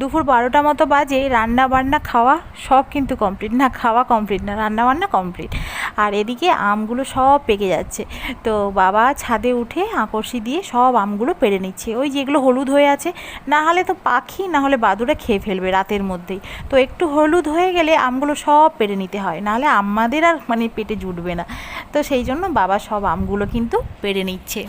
দুপুর বারোটা মতো বাজে রান্না বান্না খাওয়া সব কিন্তু কমপ্লিট না, খাওয়া কমপ্লিট না রান্না বান্না কমপ্লিট আর এদিকে আমগুলো সব পেকে যাচ্ছে। তো বাবা ছাদে উঠে আকর্ষি দিয়ে সব আমগুলো পেড়ে নিচ্ছে। ওই যেগুলো হলুদ হয়ে আছে, না হলে তো পাখি, না হলে বাদুড়ে খেয়ে ফেলবে রাতের মধ্যেই। তো একটু হলুদ হয়ে গেলে আমগুলো সব পেড়ে নিতে হয় নাহলে আমাদের আর মানে পেটে জুটবে না। তো সেই জন্য বাবা সব আমগুলো কিন্তু পেড়ে নিচ্ছে।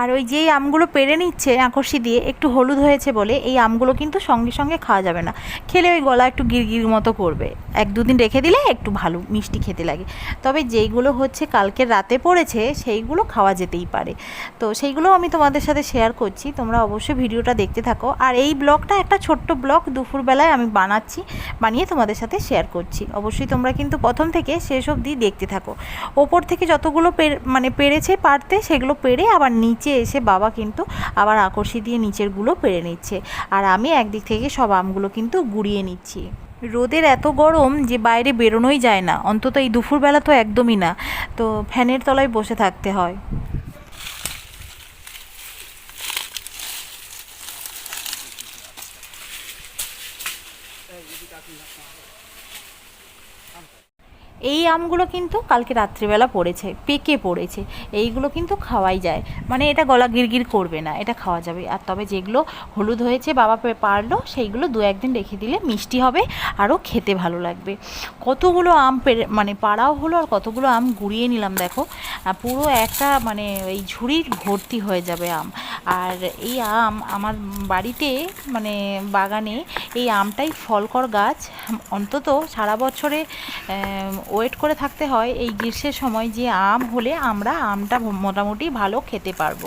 আর ওই যেই আমগুলো পেরে নিচ্ছে আকর্ষি দিয়ে, একটু হলুদ হয়েছে বলে, এই আমগুলো কিন্তু সঙ্গে সঙ্গে খাওয়া যাবে না। খেলে ওই গলা একটু গিরগির মতো করবে। এক দুদিন রেখে দিলে একটু ভালো, মিষ্টি খেতে লাগে। তবে যেইগুলো হচ্ছে কালকে রাতে পড়েছে, সেইগুলো খাওয়া যেতেই পারে। তো সেইগুলো আমি তোমাদের সাথে শেয়ার করছি, তোমরা অবশ্যই ভিডিওটা দেখতে থাকো। আর এই ব্লগটা একটা ছোট্ট ব্লগ, দুপুরবেলায় আমি বানাচ্ছি, বানিয়ে তোমাদের সাথে শেয়ার করছি। অবশ্যই তোমরা কিন্তু প্রথম থেকে শেষ অবধি দেখতে থাকো। ওপর থেকে যতগুলো মানে পেরেছে পারতে, সেগুলো পেরে আবার নিচে এসে বাবা কিন্তু আবার আকর্ষি দিয়ে নিচেরগুলো পেরে নিচ্ছে। আর আমি একদিক থেকে সব আমগুলো কিন্তু গুড়িয়ে নিচ্ছি। রোদের এত গরম যে বাইরে বেরোনোই যায় না। অন্তত এই দুপুরবেলা তো একদমই না। তো ফ্যানের তলায় বসে থাকতে হয়। এই আমগুলো কিন্তু কালকে রাত্রিবেলা পড়েছে, পেকে পড়েছে। এইগুলো কিন্তু খাওয়াই যায়। মানে এটা গলা গিরগির করবে না, এটা খাওয়া যাবে। আর তবে যেগুলো হলুদ হয়েছে, বাবা পারল, সেইগুলো দু একদিন রেখে দিলে মিষ্টি হবে, আরও খেতে ভালো লাগবে। কতগুলো আম পেরে মানে পাড়াও হলো আর কতগুলো আম গুড়িয়ে নিলাম, দেখো। পুরো একটা মানে এই ঝুড়ির ভর্তি হয়ে যাবে আম। আর এই আম আমার বাড়িতে মানে বাগানে এই আমটাই ফলকর গাছ। অন্তত সারা বছরে ওয়েট করে থাকতে হয় এই গ্রীষ্মের সময় যে আম হলে আমরা আমটা মোটামুটি ভালো খেতে পারব।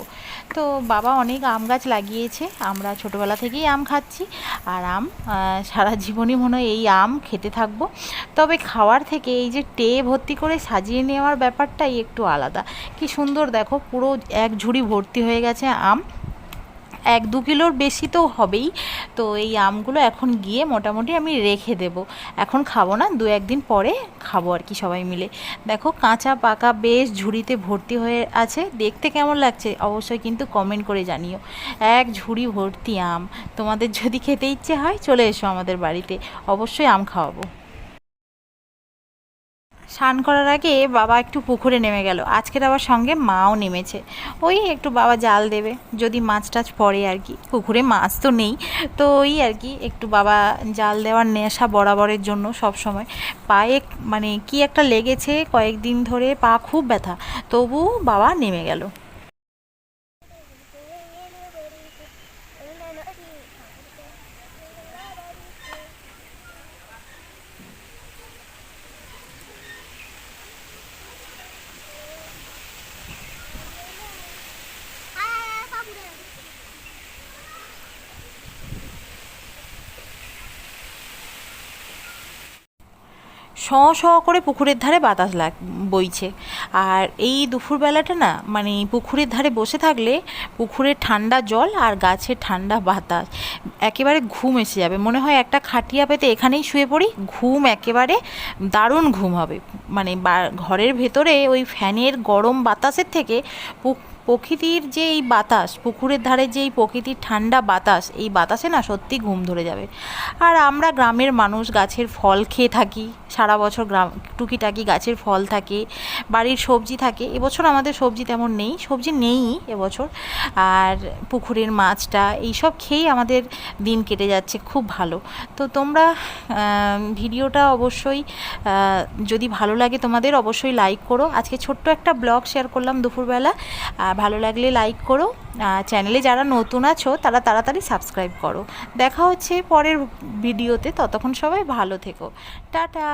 তো বাবা অনেক আম গাছ লাগিয়েছে, আমরা ছোটোবেলা থেকেই আম খাচ্ছি আর আম সারা জীবনই মনে হয় এই আম খেতে থাকব। তবে খাওয়ার থেকে এই যে টে ভর্তি করে সাজিয়ে নেওয়ার ব্যাপারটাই একটু আলাদা। কি সুন্দর দেখো পুরো এক ঝুড়ি ভর্তি হয়ে গেছে আম। এক দু কিলোর বেশি তো হবেই। তো এই আমগুলো এখন গিয়ে মোটামুটি আমি রেখে দেব। এখন খাব না, দু একদিন পরে খাব আর কি সবাই মিলে। দেখো কাঁচা পাকা বেশ ঝুড়িতে ভর্তি হয়ে আছে। দেখতে কেমন লাগছে অবশ্যই কিন্তু কমেন্ট করে জানিও। এক ঝুড়ি ভর্তি আম। তোমাদের যদি খেতে ইচ্ছে হয় চলে এসো আমাদের বাড়িতে। অবশ্যই আম খাওয়াবো। স্নান করার আগে বাবা একটু পুকুরে নেমে গেল। আজকের আবার সঙ্গে মাও নেমেছে। ওই একটু বাবা জাল দেবে, যদি মাছ টাছ পড়ে আর কি। পুকুরে মাছ তো নেই। তো ওই আর কি, একটু বাবা জাল দেওয়ার নেশা বরাবরের জন্য সব সময়। পায়ে মানে কি একটা লেগেছে, কয়েকদিন ধরে পা খুব ব্যথা। তবু বাবা নেমে গেল। শ করে পুকুরের ধারে বাতাস লাগ, বইছে। আর এই দুপুরবেলাটা না মানে পুকুরের ধারে বসে থাকলে পুকুরের ঠান্ডা জল আর গাছের ঠান্ডা বাতাস, একেবারে ঘুম এসে যাবে। মনে হয় একটা খাটিয়া পেতে এখানেই শুয়ে পড়ি, ঘুম একেবারে দারুণ ঘুম হবে। মানে ঘরের ভেতরে ওই ফ্যানের গরম বাতাসের থেকে প্রকৃতির যে এই বাতাস, পুকুরের ধারে যে এই প্রকৃতির ঠান্ডা বাতাস, এই বাতাসে না সত্যি ঘুম ধরে যাবে। আর আমরা গ্রামের মানুষ গাছের ফল খেয়ে থাকি সারা বছর গ্রাম, টুকিটাকি গাছের ফল থাকে, বাড়ির সবজি থাকে। এবছর আমাদের সবজি তেমন নেই, সবজি নেই এবছর। আর পুকুরের মাছটা, এইসব খেয়েই আমাদের দিন কেটে যাচ্ছে খুব ভালো। তো তোমরা ভিডিওটা অবশ্যই যদি ভালো লাগে তোমাদের, অবশ্যই লাইক করো। আজকে ছোট্ট একটা ব্লগ শেয়ার করলাম দুপুরবেলা। ভালো লাগলে লাইক করো। চ্যানেলে যারা নতুন আছো, তারা তাড়াতাড়ি সাবস্ক্রাইব করো। দেখা হচ্ছে পরের ভিডিওতে, ততক্ষণ সবাই ভালো থেকো। টাটা!